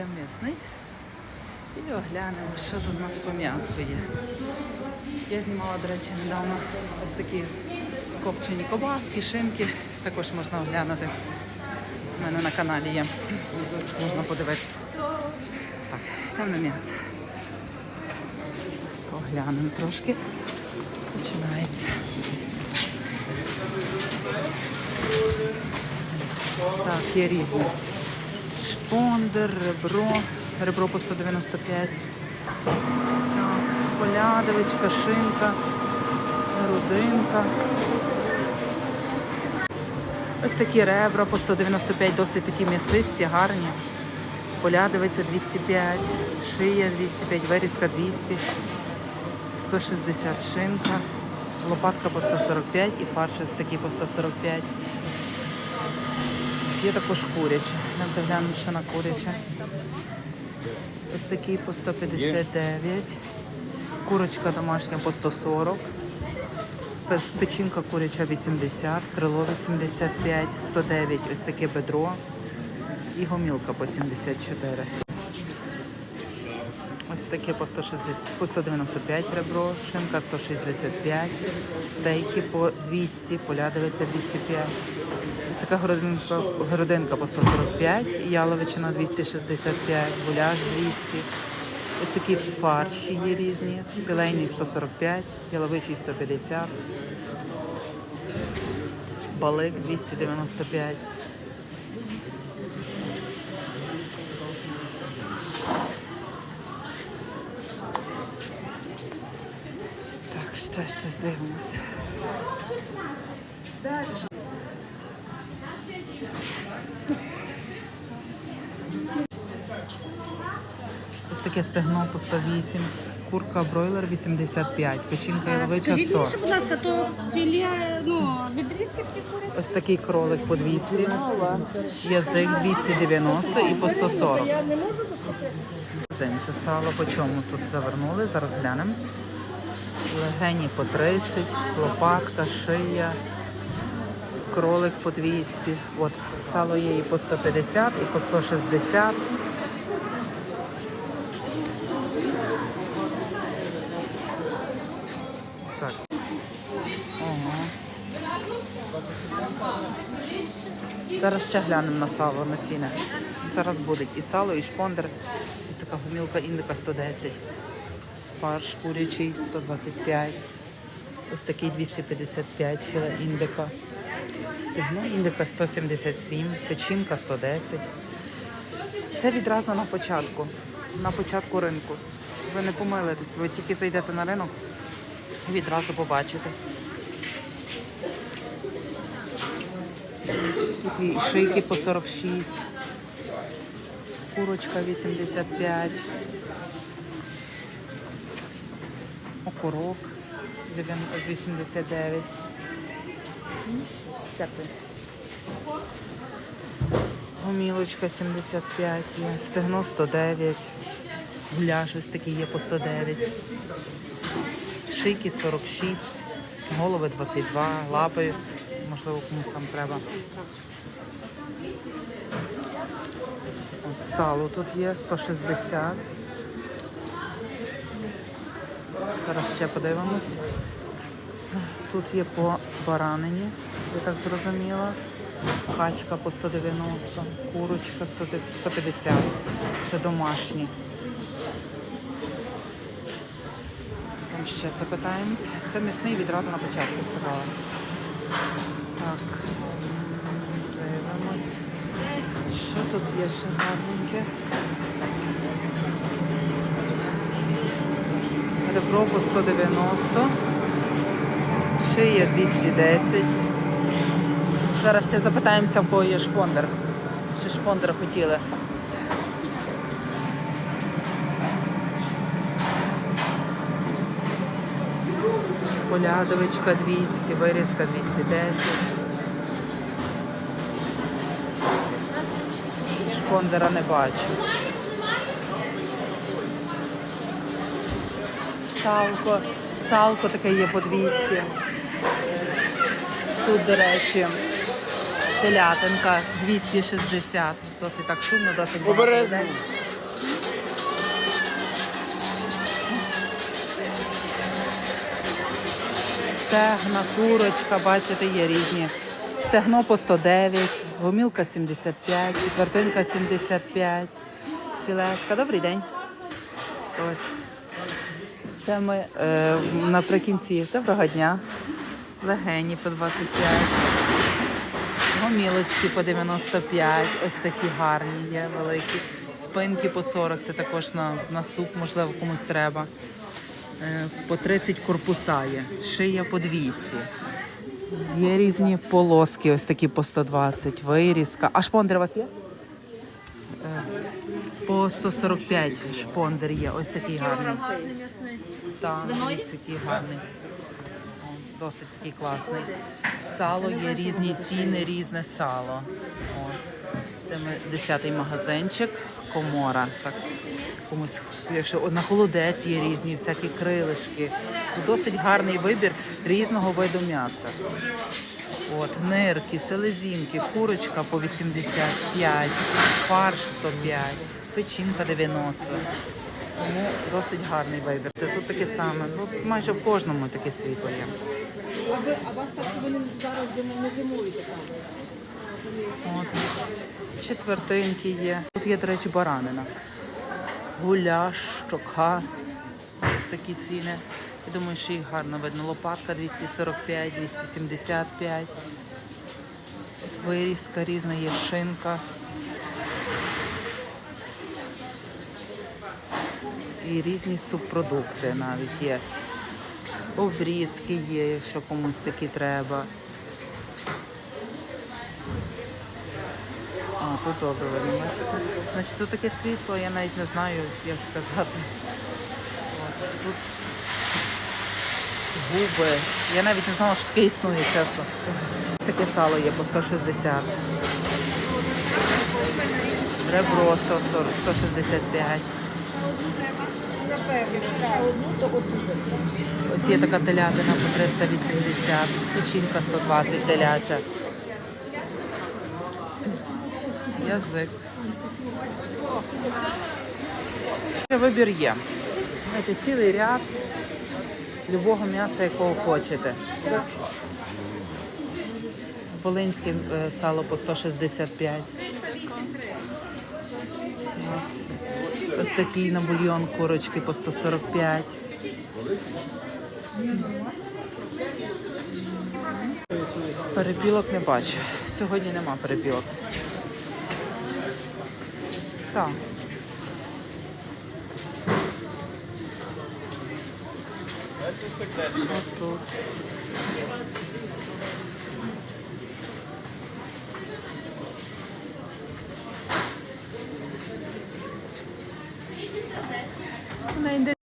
Йдемо м'ясний і оглянемо, що тут у нас по м'ясу є. Я знімала, до речі, недавно ось такі копчені кобаски, шинки. Також можна оглянути. У мене на каналі є. Можна подивитися. Так, йдемо на м'ясо. Оглянемо трошки. Починається. Так, є різні. Шпондер, ребро. Ребро по 195. Так, полядовичка, шинка, родинка. Ось такі ребра по 195, досить такі м'ясисті, гарні. Полядовиця 205, шия 205, вирізка 200, 160 шинка, лопатка по 145 і фарш ось такий по 145. Є також куряче. Нам доглянемо ще на куряче. Ось такий по 159. Курочка домашня по 140. Печінка куряча 80, крило 85, 109, ось таке бедро. І гомілка по 74. Ось таке по 160, по 195 ребро, шинка 165, стейки по 200, полядовиця 205. Ось така грудинка, грудинка по 145, яловичина 265, гуляш 200. Ось такі фарші є різні, філейний 145, яловичий 150, балик 295. Так, ще ще здивимося. Ось таке стегно по 108, курка бройлер 85, печінка яловича 100. мені, ще, будь ласка, то філія, ну, відрізки такі? Ось такий кролик по 200, язик 290 і по 140. Здивимося, сало по чому тут завернули, зараз глянемо. Легені по 30, лопатка, шия, кролик по 200. От, сало є і по 150, і по 160. Так. Ага. Зараз ще глянемо на сало, на ціни. Зараз буде і сало, і шпондер. Ось така гумілка індика 110. Фарш курячий 125. Ось такий 255 філе індика. Стегно індика 177, печінка 110. Це відразу на початку. На початку ринку. Ви не помилитесь, ви тільки зайдете на ринок відразу побачите. Тут і шийки по 46, курочка 85, окорок 89. Дякую. Гомілочка 75 є, стегно 109, гуляш ось такий є по 109, шийки 46, голови 22, лапи, можливо, комусь там треба. От сало тут є 160. Зараз ще подивимось. Тут є по баранині, я так зрозуміла. Качка по 190, курочка 150. Це домашні. Ще запитаємось. Це м'ясний відразу на початку сказала. Так, дивимось. Що тут є ще гарненьке? Ребро по 190, шия 210. Зараз ще запитаємося, в кого є шпондер. Чи шпондер хотіли? Полядовичка 200, вирізка 210. Шпондера не бачу. Салко. Салко таке є по 200. Тут, до речі, телятинка 260. Досить так шумно, досить багато. Стегна, курочка, бачите, є різні. Стегно по 109, гомілка 75, четвертинка 75, філешка. Добрий день. Ось. Це ми е, наприкінці. Доброго дня. Легені по 25. Гомілочки по 95. Ось такі гарні є, великі. Спинки по 40. Це також на, на суп, можливо, комусь треба. Е, По 30 корпуса є. Шия по 200. Є різні полоски, ось такі по 120, вирізка. А шпондер у вас є? Е, По 145 шпондер є. Ось такий гарний. Так, дивіться, який гарний. Досить такий класний. Сало є різні ціни, різне сало. Це ми 10-й магазинчик, комора. Так, комусь, якщо на холодець є різні, всякі крилишки. Досить гарний вибір різного виду м'яса. От, нирки, селезінки, курочка по 85, фарш 105, печінка 90. Тому досить гарний вибір. Тут таке саме. Ну, майже в кожному таке світло є. А ви а вас так ви зараз не зимуєте там? От. Четвертинки є. Тут є, до речі, баранина. Гуляш, щока. Ось такі ціни. Я думаю, що їх гарно видно. Лопатка 245, 275. От вирізка різна, є шинка. І різні субпродукти навіть є. Обрізки є, якщо комусь такі треба. Видно, бачите. Значить, тут таке світло, я навіть не знаю, як сказати. Тут губи. Я навіть не знала, що таке існує, чесно. Таке сало є по 160. Ребро 140, 165. Ось є така телятина по 380, печінка 120 теляча. Язик. Вибір є. Знаєте, цілий ряд любого м'яса, якого хочете. Волинське е, сало по 165. От. Ось такий на бульйон курочки по 145. Перепілок не бачу. Сьогодні нема перепілок. Так. Ось тут.